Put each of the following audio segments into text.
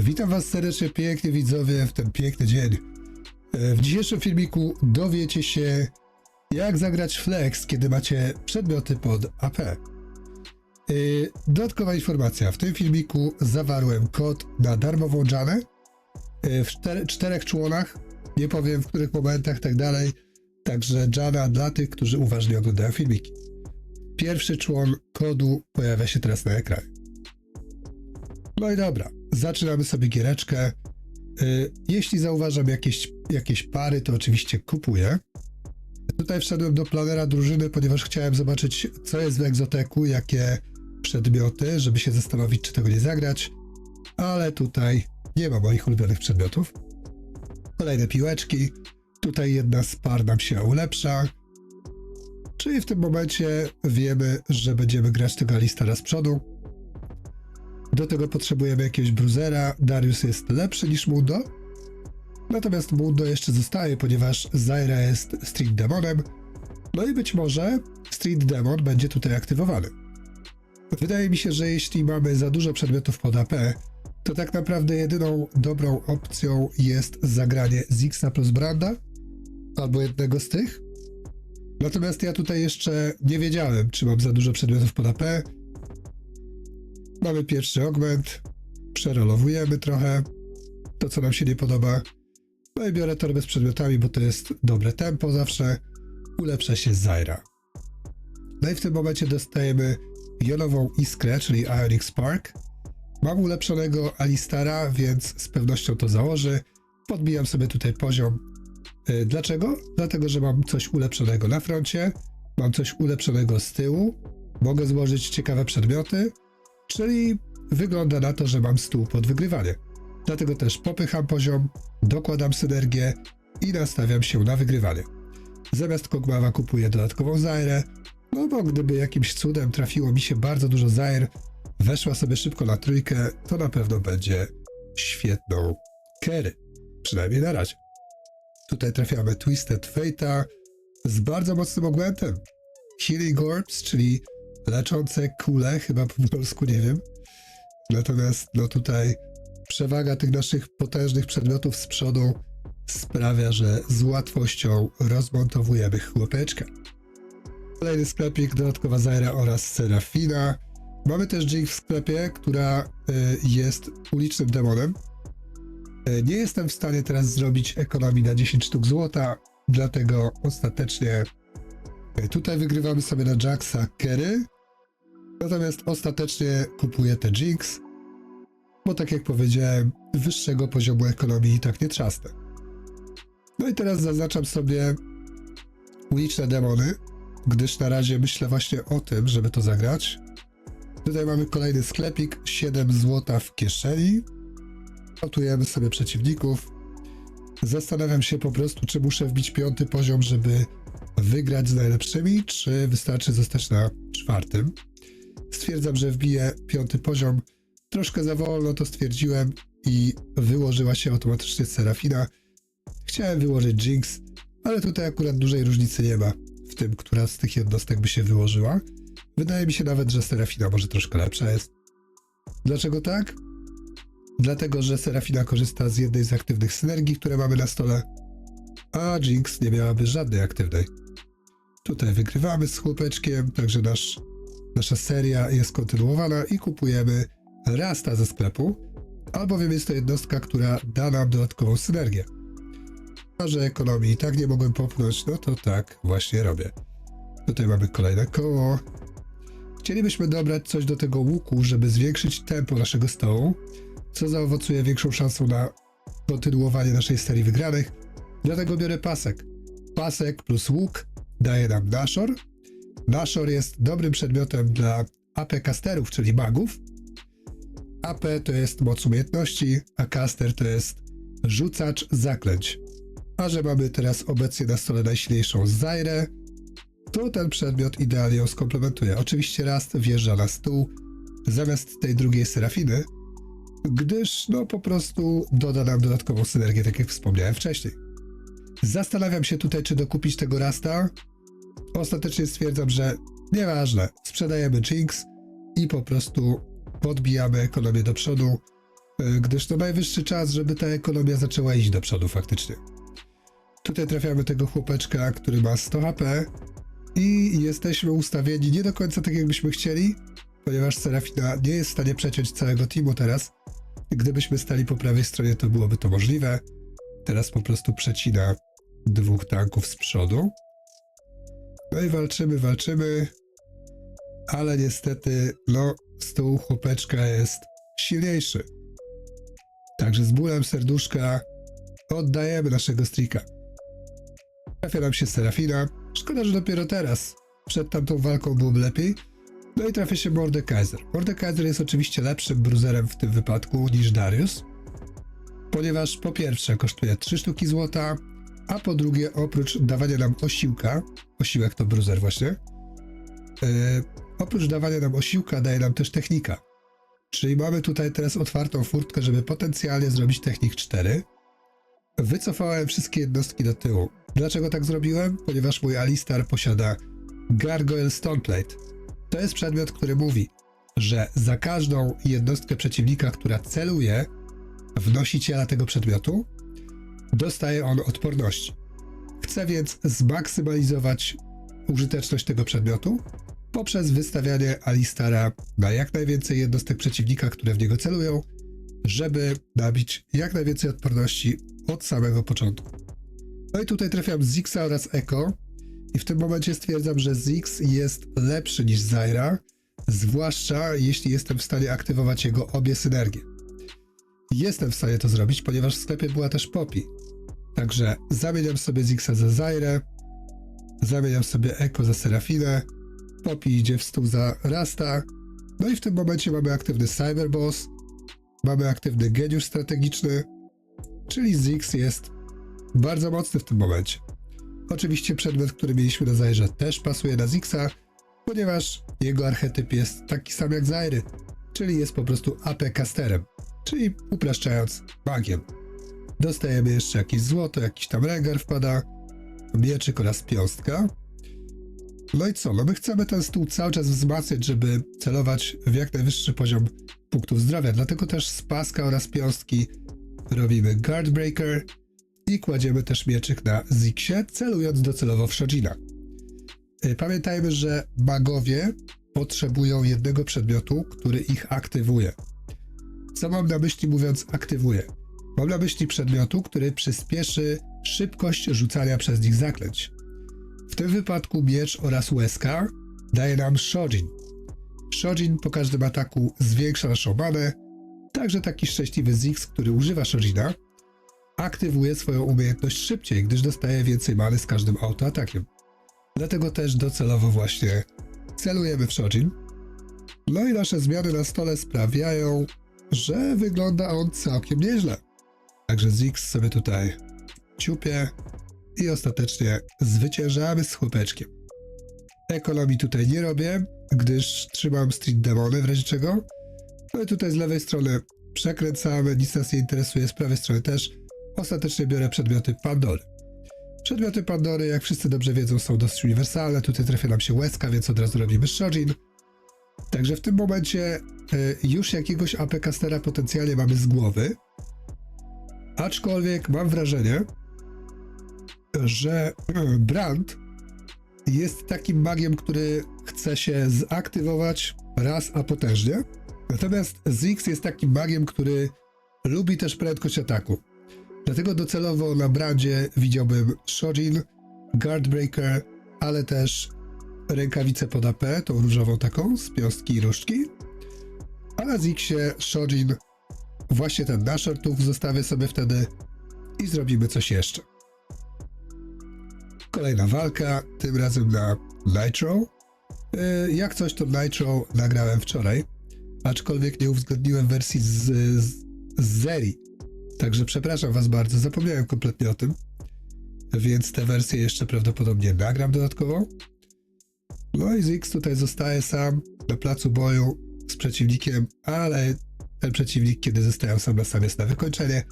Witam Was serdecznie, pięknie widzowie, w ten piękny dzień. E, W dzisiejszym filmiku dowiecie się, jak zagrać flex, kiedy macie przedmioty pod AP. E, Dodatkowa informacja, w tym filmiku zawarłem kod na darmową Janę e, w czter- czterech członach, nie powiem w których momentach, tak dalej, także Jana dla tych, którzy uważnie oglądają filmiki. Pierwszy człon kodu pojawia się teraz na ekranie. No i dobra, zaczynamy sobie giereczkę. Y, Jeśli zauważam jakieś, jakieś pary, to oczywiście kupuję. Tutaj wszedłem do planera drużyny, ponieważ chciałem zobaczyć, co jest w egzoteku, jakie przedmioty, żeby się zastanowić, czy tego nie zagrać. Ale tutaj nie ma moich ulubionych przedmiotów. Kolejne piłeczki. Tutaj jedna z par nam się ulepsza. Czyli w tym momencie wiemy, że będziemy grać tego Alistara z przodu. Do tego potrzebujemy jakiegoś bruzera. Darius jest lepszy niż Mundo. Natomiast Mundo jeszcze zostaje, ponieważ Zaira jest Street Demonem. No i być może Street Demon będzie tutaj aktywowany. Wydaje mi się, że jeśli mamy za dużo przedmiotów pod AP, to tak naprawdę jedyną dobrą opcją jest zagranie Zixa plus Branda, albo jednego z tych. Natomiast ja tutaj jeszcze nie wiedziałem, czy mam za dużo przedmiotów pod AP, Mamy pierwszy augment, przerolowujemy trochę to, co nam się nie podoba. No i biorę torbę z przedmiotami, bo to jest dobre tempo zawsze. Ulepsza się Zaira. No i w tym momencie dostajemy jonową iskrę, czyli Ionic Spark. Mam ulepszonego Alistara, więc z pewnością to założy. Podbijam sobie tutaj poziom. Y, Dlaczego? Dlatego, że mam coś ulepszonego na froncie, mam coś ulepszonego z tyłu, mogę złożyć ciekawe przedmioty, Czyli wygląda na to, że mam stół pod wygrywanie. Dlatego też popycham poziom, dokładam synergię i nastawiam się na wygrywanie. Zamiast Kogmawa kupuję dodatkową Zairę, no bo gdyby jakimś cudem trafiło mi się bardzo dużo Zair, weszła sobie szybko na trójkę, to na pewno będzie świetną Kerry. Przynajmniej na razie. Tutaj trafiamy Twisted Fate'a z bardzo mocnym augmentem. Healing Orbs, czyli leczące kule, chyba po polsku nie wiem. Natomiast no tutaj przewaga tych naszych potężnych przedmiotów z przodu sprawia, że z łatwością rozmontowujemy chłopeczka. Kolejny sklepik, dodatkowa Zaira oraz Serafina. Mamy też Jinx w sklepie, która y, jest ulicznym demonem. Y, nie jestem w stanie teraz zrobić ekonomii na 10 sztuk złota, dlatego ostatecznie y, tutaj wygrywamy sobie na Jacksa Kerry, Natomiast ostatecznie kupuję te Jinx, bo tak jak powiedziałem, wyższego poziomu ekonomii i tak nie trzasnę. No i teraz zaznaczam sobie uliczne demony, gdyż na razie myślę właśnie o tym, żeby to zagrać. Tutaj mamy kolejny sklepik, 7 złota w kieszeni. Notujemy sobie przeciwników. Zastanawiam się po prostu, czy muszę wbić piąty poziom, żeby wygrać z najlepszymi, czy wystarczy zostać na czwartym. Stwierdzam, że wbiję piąty poziom. Troszkę za wolno to stwierdziłem i wyłożyła się automatycznie Serafina. Chciałem wyłożyć Jinx, ale tutaj akurat dużej różnicy nie ma w tym, która z tych jednostek by się wyłożyła. Wydaje mi się nawet, że Serafina może troszkę lepsza jest. Dlaczego tak? Dlatego, że Serafina korzysta z jednej z aktywnych synergii, które mamy na stole, a Jinx nie miałaby żadnej aktywnej. Tutaj wygrywamy z chłopeczkiem, także nasz Nasza seria jest kontynuowana i kupujemy Rasta ze sklepu, albowiem jest to jednostka, która da nam dodatkową synergię. A że ekonomii i tak nie mogłem popchnąć, no to tak właśnie robię. Tutaj mamy kolejne koło. Chcielibyśmy dobrać coś do tego łuku, żeby zwiększyć tempo naszego stołu, co zaowocuje większą szansą na kontynuowanie naszej serii wygranych. Dlatego biorę pasek. Pasek plus łuk daje nam naszor, Nashor jest dobrym przedmiotem dla AP casterów, czyli magów. AP to jest moc umiejętności, a caster to jest rzucacz zaklęć. A że mamy teraz obecnie na stole najsilniejszą Zairę, to ten przedmiot idealnie ją skomplementuje. Oczywiście Rast wjeżdża na stół zamiast tej drugiej Serafiny, gdyż no po prostu doda nam dodatkową synergię, tak jak wspomniałem wcześniej. Zastanawiam się tutaj, czy dokupić tego Rasta, ostatecznie stwierdzam, że nieważne, sprzedajemy Jinx i po prostu podbijamy ekonomię do przodu. e, gdyż to najwyższy czas, żeby ta ekonomia zaczęła iść do przodu faktycznie. Tutaj trafiamy tego chłopeczka, który ma 100 HP i jesteśmy ustawieni nie do końca tak, jakbyśmy chcieli, ponieważ Serafina nie jest w stanie przeciąć całego teamu teraz. Gdybyśmy stali po prawej stronie, to byłoby to możliwe. Teraz po prostu przecina dwóch tanków z przodu. No i walczymy, walczymy, ale niestety, no, stół chłopeczka jest silniejszy. Także z bólem serduszka oddajemy naszego strika. Trafia nam się Serafina. Szkoda, że dopiero teraz. Przed tamtą walką byłoby lepiej. No i trafia się Mordekaiser. Mordekaiser jest oczywiście lepszym bruzerem w tym wypadku niż Darius, ponieważ po pierwsze kosztuje 3 sztuki złota, a po drugie oprócz dawania nam osiłka, osiłek to bruzer właśnie, yy, oprócz dawania nam osiłka daje nam też technika. Czyli mamy tutaj teraz otwartą furtkę, żeby potencjalnie zrobić technik 4. Wycofałem wszystkie jednostki do tyłu. Dlaczego tak zrobiłem? Ponieważ mój Alistar posiada Gargoyle Stoneplate. To jest przedmiot, który mówi, że za każdą jednostkę przeciwnika, która celuje w nosiciela tego przedmiotu, dostaje on odporności. Chcę więc zmaksymalizować użyteczność tego przedmiotu poprzez wystawianie Alistara na jak najwięcej jednostek przeciwnika, które w niego celują, żeby nabić jak najwięcej odporności od samego początku. No i tutaj trafiam Zixa oraz Echo i w tym momencie stwierdzam, że Zix jest lepszy niż Zaira, zwłaszcza jeśli jestem w stanie aktywować jego obie synergie. Jestem w stanie to zrobić, ponieważ w sklepie była też Poppy. Także zamieniam sobie Zixa za Zairę, zamieniam sobie Echo za Serafinę, Poppy idzie w stół za Rasta, no i w tym momencie mamy aktywny Cyberboss, mamy aktywny geniusz strategiczny, czyli Zix jest bardzo mocny w tym momencie. Oczywiście przedmiot, który mieliśmy na Zairze też pasuje na Zixa, ponieważ jego archetyp jest taki sam jak Zairy, czyli jest po prostu AP casterem, czyli upraszczając magiem. Dostajemy jeszcze jakieś złoto, jakiś tam regar wpada, mieczyk oraz piąstka. No i co? No my chcemy ten stół cały czas wzmacniać, żeby celować w jak najwyższy poziom punktów zdrowia, dlatego też z paska oraz piąstki robimy Guardbreaker i kładziemy też mieczyk na Zixie, celując docelowo w Shojina. Y, Pamiętajmy, że magowie potrzebują jednego przedmiotu, który ich aktywuje. Co mam na myśli mówiąc aktywuje? Mam na myśli przedmiotu, który przyspieszy szybkość rzucania przez nich zaklęć. W tym wypadku miecz oraz łezka daje nam Shojin. Shojin po każdym ataku zwiększa naszą manę, także taki szczęśliwy Zix, który używa Shojina, aktywuje swoją umiejętność szybciej, gdyż dostaje więcej many z każdym autoatakiem. Dlatego też docelowo właśnie celujemy w Shojin. No i nasze zmiany na stole sprawiają, że wygląda on całkiem nieźle. Także Zix sobie tutaj ciupie i ostatecznie zwyciężamy z chłopeczkiem. Ekonomii tutaj nie robię, gdyż trzymam Street Demony w razie czego. No i tutaj z lewej strony przekręcamy, nic nas nie interesuje, z prawej strony też. Ostatecznie biorę przedmioty Pandory. Przedmioty Pandory, jak wszyscy dobrze wiedzą, są dosyć uniwersalne. Tutaj trafia nam się łezka, więc od razu robimy Shojin. Także w tym momencie y, już jakiegoś AP castera potencjalnie mamy z głowy. Aczkolwiek mam wrażenie, że y, Brand jest takim magiem, który chce się zaktywować raz, a potężnie. Natomiast Zix jest takim magiem, który lubi też prędkość ataku. Dlatego docelowo na brandzie widziałbym Shojin, Guardbreaker, ale też rękawicę pod AP, tą różową taką, z piąstki i różdżki. A na Zixie Shojin, właśnie ten na shortów zostawię sobie wtedy i zrobimy coś jeszcze. Kolejna walka, tym razem na Nitro. Yy, Jak coś to Nitro nagrałem wczoraj, aczkolwiek nie uwzględniłem wersji z, z, z Zeri. Także przepraszam Was bardzo, zapomniałem kompletnie o tym. Więc tę wersję jeszcze prawdopodobnie nagram dodatkowo. No i Zix tutaj zostaje sam na placu boju z przeciwnikiem, ale ten przeciwnik, kiedy zostają sam na sam jest na wykończenie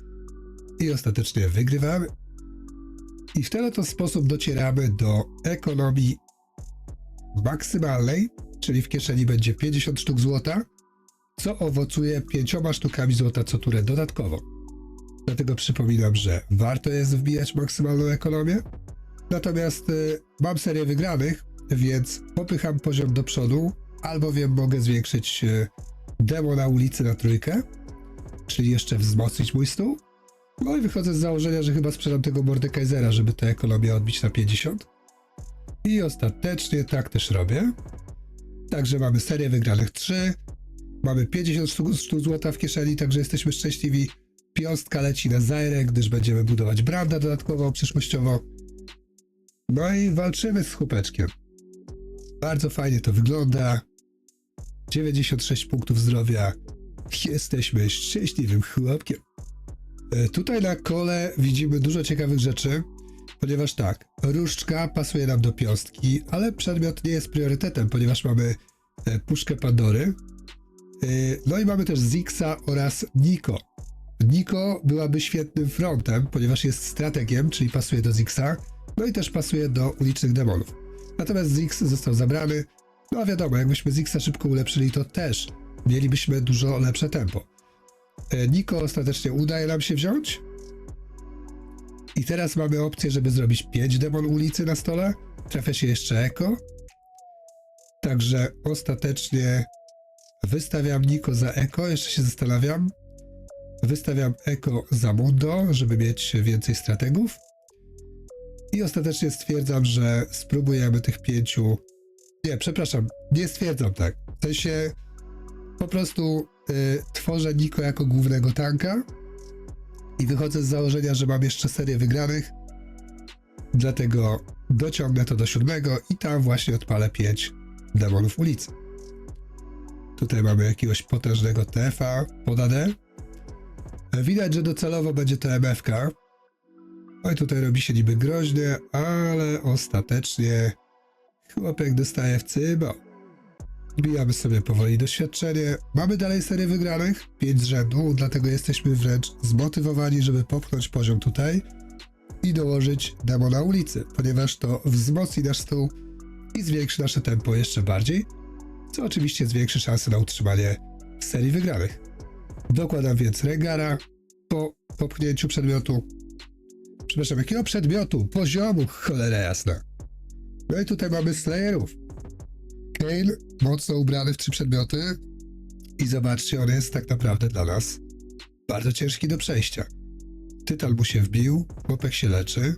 i ostatecznie wygrywamy. I w ten oto sposób docieramy do ekonomii maksymalnej, czyli w kieszeni będzie 50 sztuk złota, co owocuje pięcioma sztukami złota co turę dodatkowo. Dlatego przypominam, że warto jest wbijać maksymalną ekonomię. Natomiast y, mam serię wygranych, więc popycham poziom do przodu, albowiem mogę zwiększyć y, demo na ulicy na trójkę, czyli jeszcze wzmocnić mój stół. No i wychodzę z założenia, że chyba sprzedam tego Mordekaisera, żeby tę ekonomię odbić na 50. I ostatecznie tak też robię. Także mamy serię wygranych 3. Mamy 50 sztuk, złota w kieszeni, także jesteśmy szczęśliwi. Piąstka leci na Zaire, gdyż będziemy budować branda dodatkowo, przyszłościowo. No i walczymy z chłopeczkiem. Bardzo fajnie to wygląda. 96 punktów zdrowia. Jesteśmy szczęśliwym chłopkiem. E, Tutaj na kole widzimy dużo ciekawych rzeczy, ponieważ tak, różdżka pasuje nam do piąstki, ale przedmiot nie jest priorytetem, ponieważ mamy e, puszkę Pandory. E, No i mamy też Zixa oraz Niko. Niko byłaby świetnym frontem, ponieważ jest strategiem, czyli pasuje do Zixa, no i też pasuje do ulicznych demonów. Natomiast Zix został zabrany, no a wiadomo, jakbyśmy Zixa szybko ulepszyli, to też mielibyśmy dużo lepsze tempo. E, Niko ostatecznie udaje nam się wziąć. I teraz mamy opcję, żeby zrobić 5 demon ulicy na stole. Trafia się jeszcze Eko. Także ostatecznie wystawiam Niko za Eko, jeszcze się zastanawiam. Wystawiam Eko za Mundo, żeby mieć więcej strategów. I ostatecznie stwierdzam, że spróbujemy tych pięciu. Nie, przepraszam, nie stwierdzam tak. W sensie po prostu y, tworzę Niko jako głównego tanka i wychodzę z założenia, że mam jeszcze serię wygranych. Dlatego dociągnę to do siódmego i tam właśnie odpalę pięć demonów ulicy. Tutaj mamy jakiegoś potężnego TF-a pod AD. Widać, że docelowo będzie to MFK. I tutaj robi się niby groźnie, ale ostatecznie chłopek dostaje w cybo. Wbijamy sobie powoli doświadczenie. Mamy dalej serię wygranych, 5 z rzędu, dlatego jesteśmy wręcz zmotywowani, żeby popchnąć poziom tutaj i dołożyć demo na ulicy, ponieważ to wzmocni nasz stół i zwiększy nasze tempo jeszcze bardziej, co oczywiście zwiększy szanse na utrzymanie serii wygranych. Dokładam więc regara po popchnięciu przedmiotu. Przepraszam, jakiego przedmiotu? Poziomu, cholera jasna. No i tutaj mamy Slayerów. Kale mocno ubrany w trzy przedmioty i zobaczcie, on jest tak naprawdę dla nas bardzo ciężki do przejścia. Tytan mu się wbił, chłopek się leczy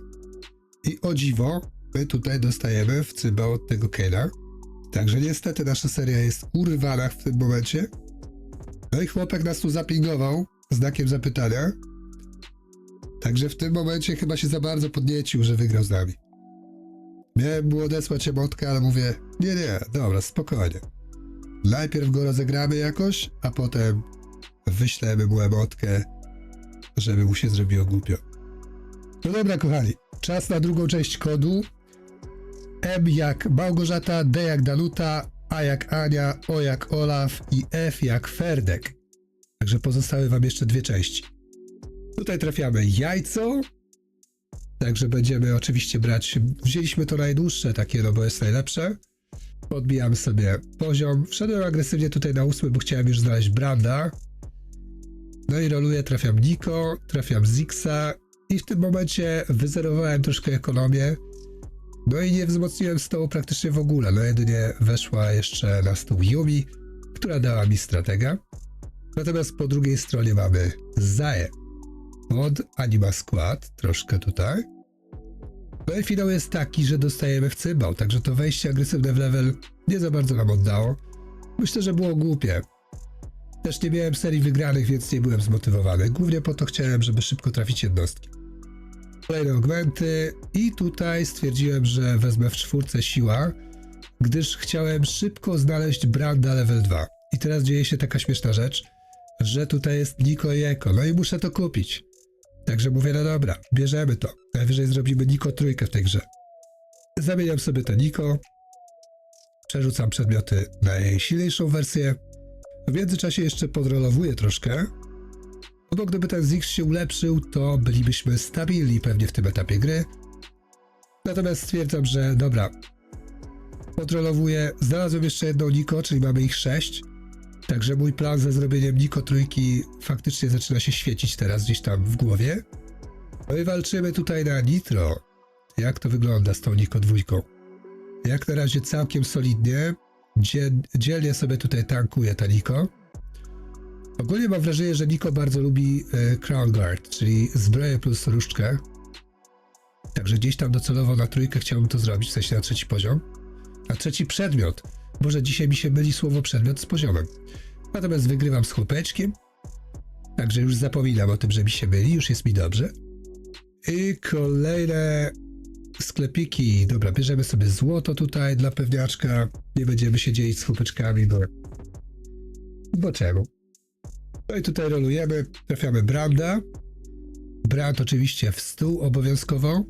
i o dziwo, my tutaj dostajemy w cybę od tego Kale'a. Także niestety nasza seria jest urwana w tym momencie. No i chłopek nas tu zapingował znakiem zapytania. Także w tym momencie chyba się za bardzo podniecił, że wygrał z nami. Miałem mu odesłać emotkę, ale mówię, nie, nie, dobra, spokojnie. Najpierw go rozegramy jakoś, a potem wyślemy mu emotkę, żeby mu się zrobiło głupio. No dobra, kochani, czas na drugą część kodu. M jak Małgorzata, D jak Danuta, A jak Ania, O jak Olaf i F jak Ferdek. Także pozostały wam jeszcze dwie części. Tutaj trafiamy jajco, Także będziemy oczywiście brać, wzięliśmy to najdłuższe takie, no bo jest najlepsze. Podbijamy sobie poziom. Wszedłem agresywnie tutaj na ósmy, bo chciałem już znaleźć Branda. No i roluję, trafiam Niko, trafiam Zixa i w tym momencie wyzerowałem troszkę ekonomię. No i nie wzmocniłem stołu praktycznie w ogóle, no jedynie weszła jeszcze na stół Yumi, która dała mi stratega. Natomiast po drugiej stronie mamy Zae od Anima Skład, troszkę tutaj. No i finał jest taki, że dostajemy w cybał, także to wejście agresywne w level nie za bardzo nam oddało. Myślę, że było głupie. Też nie miałem serii wygranych, więc nie byłem zmotywowany. Głównie po to chciałem, żeby szybko trafić jednostki. Kolejne augmenty i tutaj stwierdziłem, że wezmę w czwórce siła, gdyż chciałem szybko znaleźć Branda level 2. I teraz dzieje się taka śmieszna rzecz, że tutaj jest Niko i Eko, no i muszę to kupić. Także mówię, no dobra, bierzemy to. Najwyżej zrobimy Niko trójkę w tej grze. Zamieniam sobie to Niko. Przerzucam przedmioty na jej silniejszą wersję. W międzyczasie jeszcze podrolowuję troszkę. No bo gdyby ten Zix się ulepszył, to bylibyśmy stabilni pewnie w tym etapie gry. Natomiast stwierdzam, że dobra. Podrolowuję. Znalazłem jeszcze jedną Niko, czyli mamy ich sześć. Także mój plan ze zrobieniem Niko trójki faktycznie zaczyna się świecić teraz gdzieś tam w głowie. No i walczymy tutaj na Nitro. Jak to wygląda z tą Niko dwójką? Jak na razie całkiem solidnie. Dzie- dzielnie sobie tutaj tankuje ta Niko. Ogólnie mam wrażenie, że Niko bardzo lubi e, Crown Guard, czyli zbroję plus różdżkę. Także gdzieś tam docelowo na trójkę chciałbym to zrobić, w sensie na trzeci poziom. Na trzeci przedmiot. Może dzisiaj mi się myli słowo przedmiot z poziomem. Natomiast wygrywam z chłopeczkiem. Także już zapominam o tym, że mi się myli, już jest mi dobrze. I kolejne sklepiki. Dobra, bierzemy sobie złoto tutaj dla pewniaczka. Nie będziemy się dzielić z chłopeczkami, bo... Bo czemu? No i tutaj rolujemy, trafiamy Branda. Brand oczywiście w stół obowiązkowo.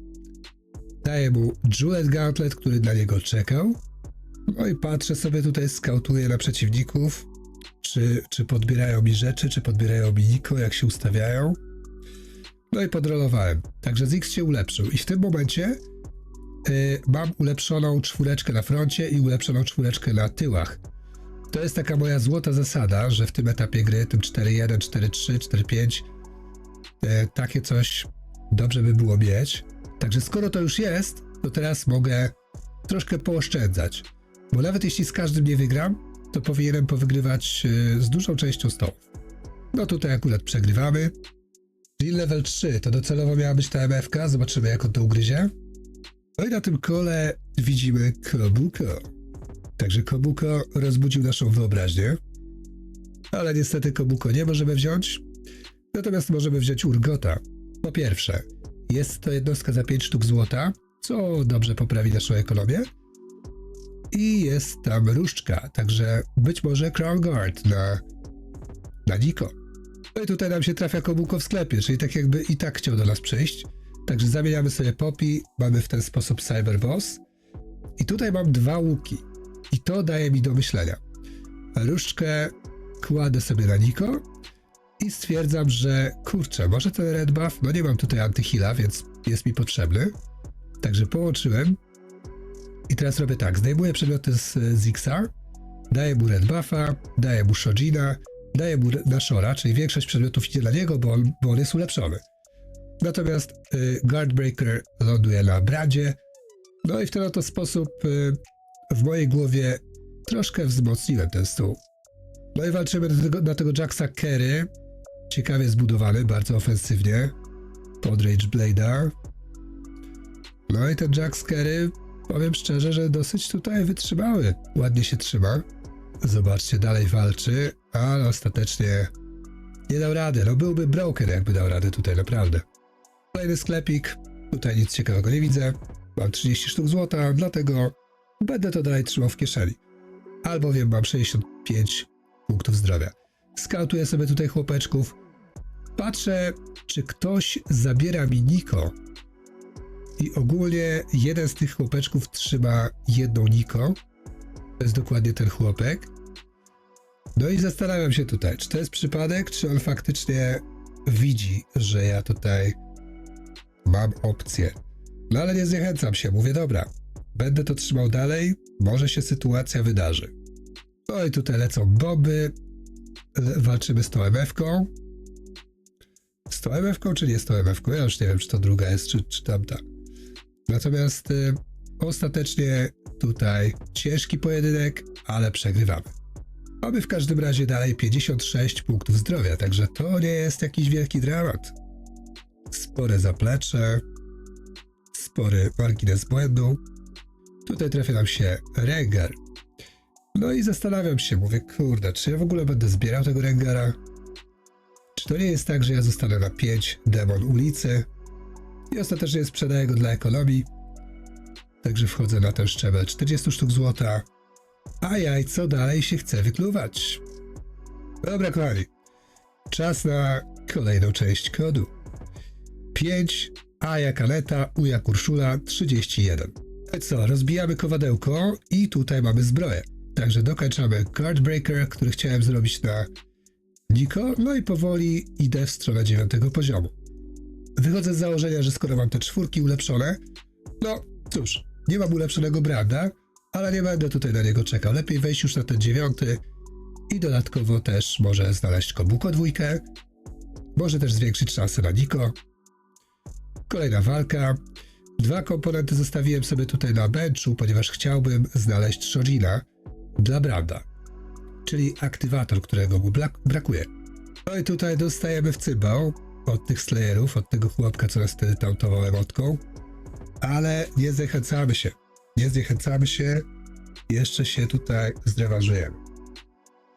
Daję mu Jeweled Gauntlet, który na niego czekał. No i patrzę sobie tutaj, skautuję na przeciwników, czy, czy podbierają mi rzeczy, czy podbierają mi Niko, jak się ustawiają. No i podrolowałem. Także Zix się ulepszył. I w tym momencie y, mam ulepszoną czwóreczkę na froncie i ulepszoną czwóreczkę na tyłach. To jest taka moja złota zasada, że w tym etapie gry, tym 4-1, 4-3, 4-5, e, takie coś dobrze by było mieć. Także skoro to już jest, to teraz mogę troszkę pooszczędzać. Bo nawet jeśli z każdym nie wygram, to powinienem powygrywać e, z dużą częścią stołów. No tutaj akurat przegrywamy. Czyli level 3 to docelowo miała być ta MFK, zobaczymy jak on to ugryzie. No i na tym kole widzimy Kobuko. Także Kobuko rozbudził naszą wyobraźnię. Ale niestety Kobuko nie możemy wziąć. Natomiast możemy wziąć Urgota. Po pierwsze, jest to jednostka za 5 sztuk złota, co dobrze poprawi naszą ekonomię. I jest tam różdżka, także być może Crown Guard na, na Niko. No i tutaj nam się trafia Kobuko w sklepie, czyli tak jakby i tak chciał do nas przyjść. Także zamieniamy sobie Poppy, mamy w ten sposób Cyber Boss. I tutaj mam dwa łuki. I to daje mi do myślenia. Różdżkę kładę sobie na Niko i stwierdzam, że kurczę, może ten red buff, no nie mam tutaj antyhila, więc jest mi potrzebny. Także połączyłem i teraz robię tak, zdejmuję przedmioty z Zixa, daję mu red buffa, daję mu Shojina, daję mu Nashora, czyli większość przedmiotów idzie dla niego, bo on, bo on jest ulepszony. Natomiast y, Guardbreaker ląduje na Bradzie, no i w ten oto sposób y, w mojej głowie troszkę wzmocniłem ten stół. No i walczymy na tego, na tego Jacksa Kerry. Ciekawie zbudowany, bardzo ofensywnie. Pod Rage Blade'a. No i ten Jax Kerry, powiem szczerze, że dosyć tutaj wytrzymały. Ładnie się trzyma. Zobaczcie, dalej walczy, ale ostatecznie nie dał rady. No byłby broken, jakby dał radę tutaj, naprawdę. Kolejny sklepik. Tutaj nic ciekawego nie widzę. Mam 30 sztuk złota, dlatego będę to dalej trzymał w kieszeni. Albowiem mam 65 punktów zdrowia. Skautuję sobie tutaj chłopeczków. Patrzę, czy ktoś zabiera mi Niko. I ogólnie jeden z tych chłopeczków trzyma jedną Niko. To jest dokładnie ten chłopek. No i zastanawiam się tutaj, czy to jest przypadek, czy on faktycznie widzi, że ja tutaj mam opcję. No ale nie zniechęcam się, mówię dobra, będę to trzymał dalej, może się sytuacja wydarzy. No i tutaj lecą bomby, Le- walczymy z tą MF-ką. Z tą MF-ką, czy nie z tą MF-ką? Ja już nie wiem, czy to druga jest, czy, czy tamta. Natomiast y, ostatecznie tutaj ciężki pojedynek, ale przegrywamy. Mamy w każdym razie dalej 56 punktów zdrowia, także to nie jest jakiś wielki dramat. Spore zaplecze, spory margines błędu. Tutaj trafia nam się Rengar. No i zastanawiam się, mówię, kurde, czy ja w ogóle będę zbierał tego Rengara? Czy to nie jest tak, że ja zostanę na 5 demon ulicy i ostatecznie sprzedaję go dla ekonomii? Także wchodzę na ten szczebel 40 sztuk złota. A jaj, co dalej się chce wykluwać? Dobra, kochani. Czas na kolejną część kodu. 5 Aja Kaneta, Uja Kurszula 31. No co, rozbijamy kowadełko i tutaj mamy zbroję. Także dokończamy Guardbreaker, który chciałem zrobić na Niko, no i powoli idę w stronę dziewiątego poziomu. Wychodzę z założenia, że skoro mam te czwórki ulepszone, no cóż, nie mam ulepszonego Branda, ale nie będę tutaj na niego czekał. Lepiej wejść już na ten dziewiąty I dodatkowo też może znaleźć Kobuko dwójkę. Może też zwiększyć szanse na Niko. Kolejna walka. Dwa komponenty zostawiłem sobie tutaj na benchu, ponieważ chciałbym znaleźć Shorina dla Branda, czyli aktywator, którego mu brak- brakuje. No i tutaj dostajemy w cybał od tych Slayerów, od tego chłopka, co nas wtedy tautował emotką, ale nie zniechęcamy się. Nie zniechęcamy się, jeszcze się tutaj zrewanżujemy.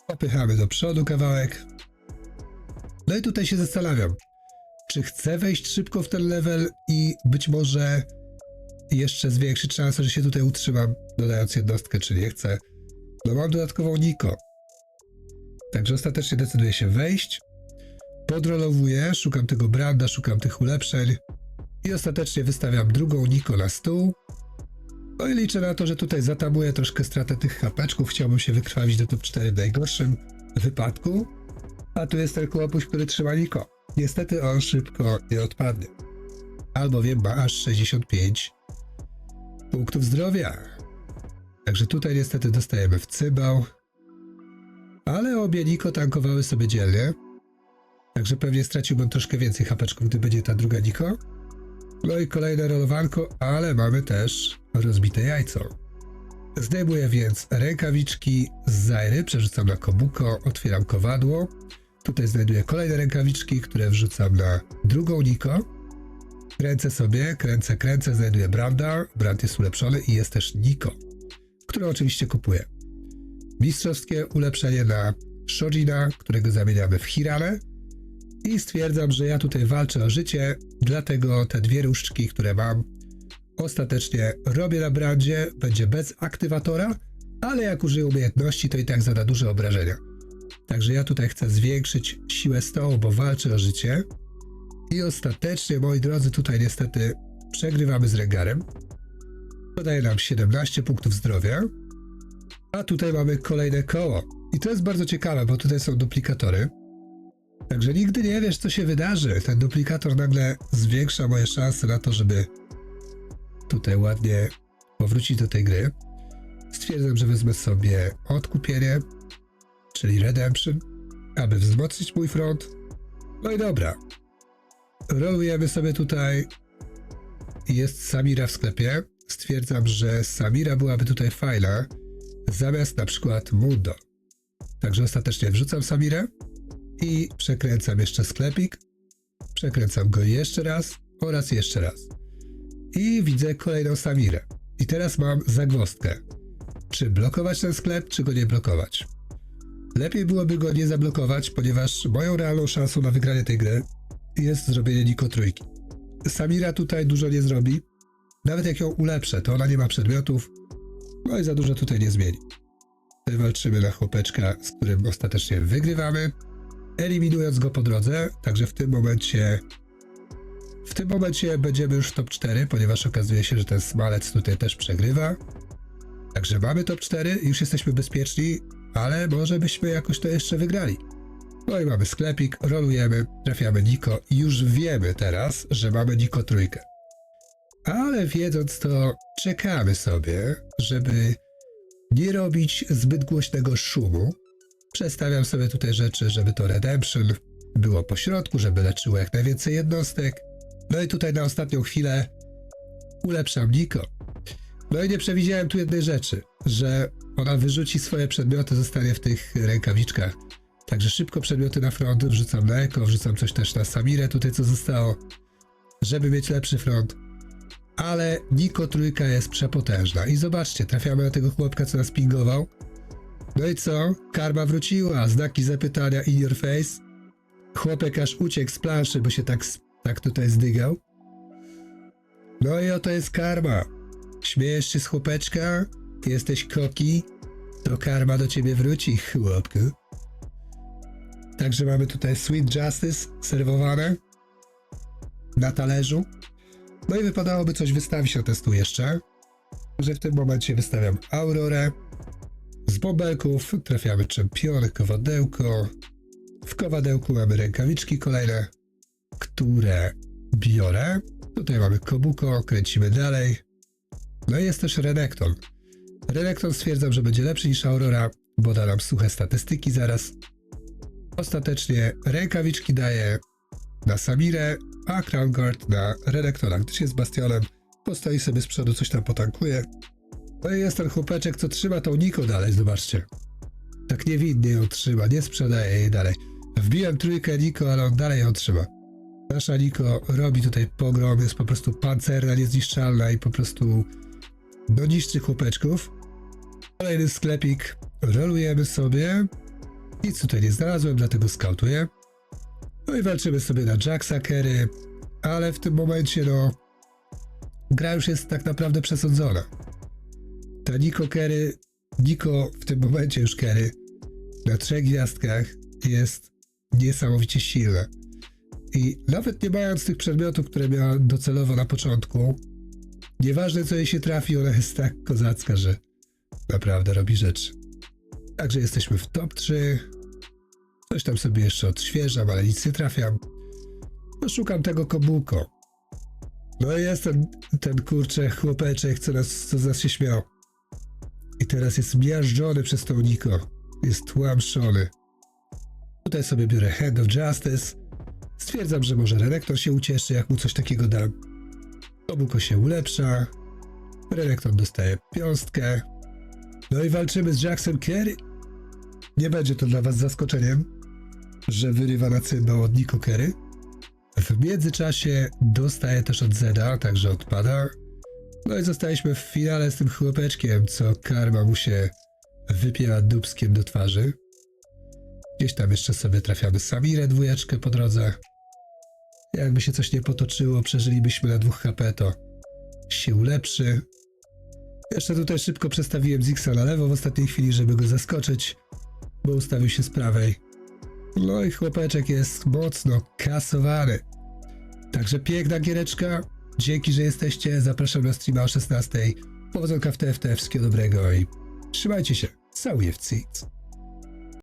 Popychamy do przodu kawałek. No i tutaj się zastanawiam, czy chcę wejść szybko w ten level i być może jeszcze zwiększyć szansę, że się tutaj utrzymam, dodając jednostkę, czy nie chcę. No mam dodatkową Niko. Także ostatecznie decyduję się wejść. Podrolowuję, szukam tego branda, szukam tych ulepszeń i ostatecznie wystawiam drugą Niko na stół. No i liczę na to, że tutaj zatamuję troszkę stratę tych hapeczków. Chciałbym się wykrwawić do top 4 w najgorszym wypadku. A tu jest ten chłopuś, który trzyma Niko. Niestety on szybko nie odpadnie. Albowiem ma aż 65 punktów zdrowia. Także tutaj niestety dostajemy w cybał. Ale obie Niko tankowały sobie dzielnie. Także pewnie straciłbym troszkę więcej hapeczków, gdy będzie ta druga Niko. No i kolejne rolowanko, ale mamy też rozbite jajco. Zdejmuję więc rękawiczki z Zajry, przerzucam na Kobuko, otwieram kowadło. Tutaj znajduję kolejne rękawiczki, które wrzucam na drugą Niko. Kręcę sobie, kręcę, kręcę, znajduję Branda. Brand jest ulepszony i jest też Niko, które oczywiście kupuję. Mistrzowskie ulepszenie na Shorina, którego zamieniamy w Hiranę. I stwierdzam, że ja tutaj walczę o życie, dlatego te dwie różdżki, które mam, ostatecznie robię na brandzie, będzie bez aktywatora, ale jak użyję umiejętności, to i tak zada duże obrażenia. Także ja tutaj chcę zwiększyć siłę stołu, bo walczę o życie. I ostatecznie, moi drodzy, tutaj niestety przegrywamy z Rengarem. Podaje nam 17 punktów zdrowia. A tutaj mamy kolejne koło. I to jest bardzo ciekawe, bo tutaj są duplikatory. Także nigdy nie wiesz, co się wydarzy. Ten duplikator nagle zwiększa moje szanse na to, żeby tutaj ładnie powrócić do tej gry. Stwierdzam, że wezmę sobie odkupienie, czyli Redemption, aby wzmocnić mój front. No i dobra. Rolujemy sobie tutaj. Jest Samira w sklepie. Stwierdzam, że Samira byłaby tutaj fajna, zamiast na przykład Mundo. Także ostatecznie wrzucam Samirę i przekręcam jeszcze sklepik. Przekręcam go jeszcze raz oraz jeszcze raz. I widzę kolejną Samirę. I teraz mam zagwozdkę. Czy blokować ten sklep, czy go nie blokować? Lepiej byłoby go nie zablokować, ponieważ moją realną szansą na wygranie tej gry jest zrobienie Niko trójki. Samira tutaj dużo nie zrobi. Nawet jak ją ulepszę, to ona nie ma przedmiotów. No i za dużo tutaj nie zmieni. Walczymy na chłopeczka, z którym ostatecznie wygrywamy eliminując go po drodze, także w tym momencie w tym momencie będziemy już w top 4, ponieważ okazuje się, że ten smalec tutaj też przegrywa. Także mamy top 4, już jesteśmy bezpieczni, ale może byśmy jakoś to jeszcze wygrali. No i mamy sklepik, rolujemy, trafiamy Niko i już wiemy teraz, że mamy Niko trójkę. Ale wiedząc to, czekamy sobie, żeby nie robić zbyt głośnego szumu, Przestawiam sobie tutaj rzeczy, żeby to Redemption było po środku, żeby leczyło jak najwięcej jednostek. No i tutaj na ostatnią chwilę ulepszam Niko. No i nie przewidziałem tu jednej rzeczy, że ona wyrzuci swoje przedmioty, zostanie w tych rękawiczkach. Także szybko przedmioty na front, wrzucam na Eko, wrzucam coś też na Samirę, tutaj co zostało, żeby mieć lepszy front. Ale Niko trójka jest przepotężna. I zobaczcie, trafiamy na tego chłopka, co nas pingował. No i co? Karma wróciła, znaki zapytania in your face. Chłopek aż uciekł z planszy, bo się tak, tak tutaj zdygał. No i oto jest karma. Śmiejesz się z chłopeczka? Jesteś koki? To karma do ciebie wróci, chłopku. Także mamy tutaj Sweet Justice serwowane na talerzu. No i wypadałoby coś wystawić na testu jeszcze. Że w tym momencie wystawiam Aurorę. Z bobelków trafiamy czempiony, kowadełko. W kowadełku mamy rękawiczki kolejne, które biorę. Tutaj mamy kobuko, kręcimy dalej. No i jest też Renekton. Renekton stwierdzam, że będzie lepszy niż Aurora, bo da nam suche statystyki zaraz. Ostatecznie rękawiczki daje na Samirę, a Crown Guard na redaktora, gdyż jest bastionem, postoi sobie z przodu, coś tam potankuje. I jest ten chłopeczek, co trzyma tą Niko dalej, zobaczcie. Tak niewinnie ją trzyma, nie sprzedaje jej dalej. Wbiłem trójkę Niko, ale on dalej ją trzyma. Nasza Niko robi tutaj pogrom, jest po prostu pancerna, niezniszczalna i po prostu no niszczy chłopeczków. Kolejny sklepik, rolujemy sobie. Nic tutaj nie znalazłem, dlatego skautuję. No i walczymy sobie na Jacksa Kerry, ale w tym momencie no gra już jest tak naprawdę przesądzona. Ta Niko Kerry, Niko w tym momencie już Kerry na trzech gwiazdkach jest niesamowicie silna. I nawet nie mając tych przedmiotów, które miała docelowo na początku, nieważne co jej się trafi, ona jest tak kozacka, że naprawdę robi rzeczy. Także jesteśmy w top 3. Coś tam sobie jeszcze odświeżam, ale nic nie trafiam. No szukam tego kobuko. No i jest ten, ten kurczę chłopeczek, co, nas, co z nas się śmiał. I teraz jest miażdżony przez tą Niko. Jest tłamszony. Tutaj sobie biorę Hand of Justice. Stwierdzam, że może redaktor się ucieszy, jak mu coś takiego dam. Kobuko się ulepsza. Redaktor dostaje piąstkę. No i walczymy z Jacksem Kerry. Nie będzie to dla was zaskoczeniem, że wyrywa na cymbał od Nico Kerry. W międzyczasie dostaje też od Zeda, także odpada. No i zostaliśmy w finale z tym chłopeczkiem, co karma mu się wypiera dubskiem do twarzy. Gdzieś tam jeszcze sobie trafiamy Samirę dwójeczkę po drodze. Jakby się coś nie potoczyło, przeżylibyśmy na dwóch HP, to się ulepszy. Jeszcze tutaj szybko przestawiłem Zixa na lewo w ostatniej chwili, żeby go zaskoczyć, bo ustawił się z prawej. No i chłopeczek jest mocno kasowany. Także piękna giereczka. Dzięki, że jesteście. Zapraszam na streama o 16. Powodzonka w TFT, wszystkiego dobrego i trzymajcie się. Całuję w cyc.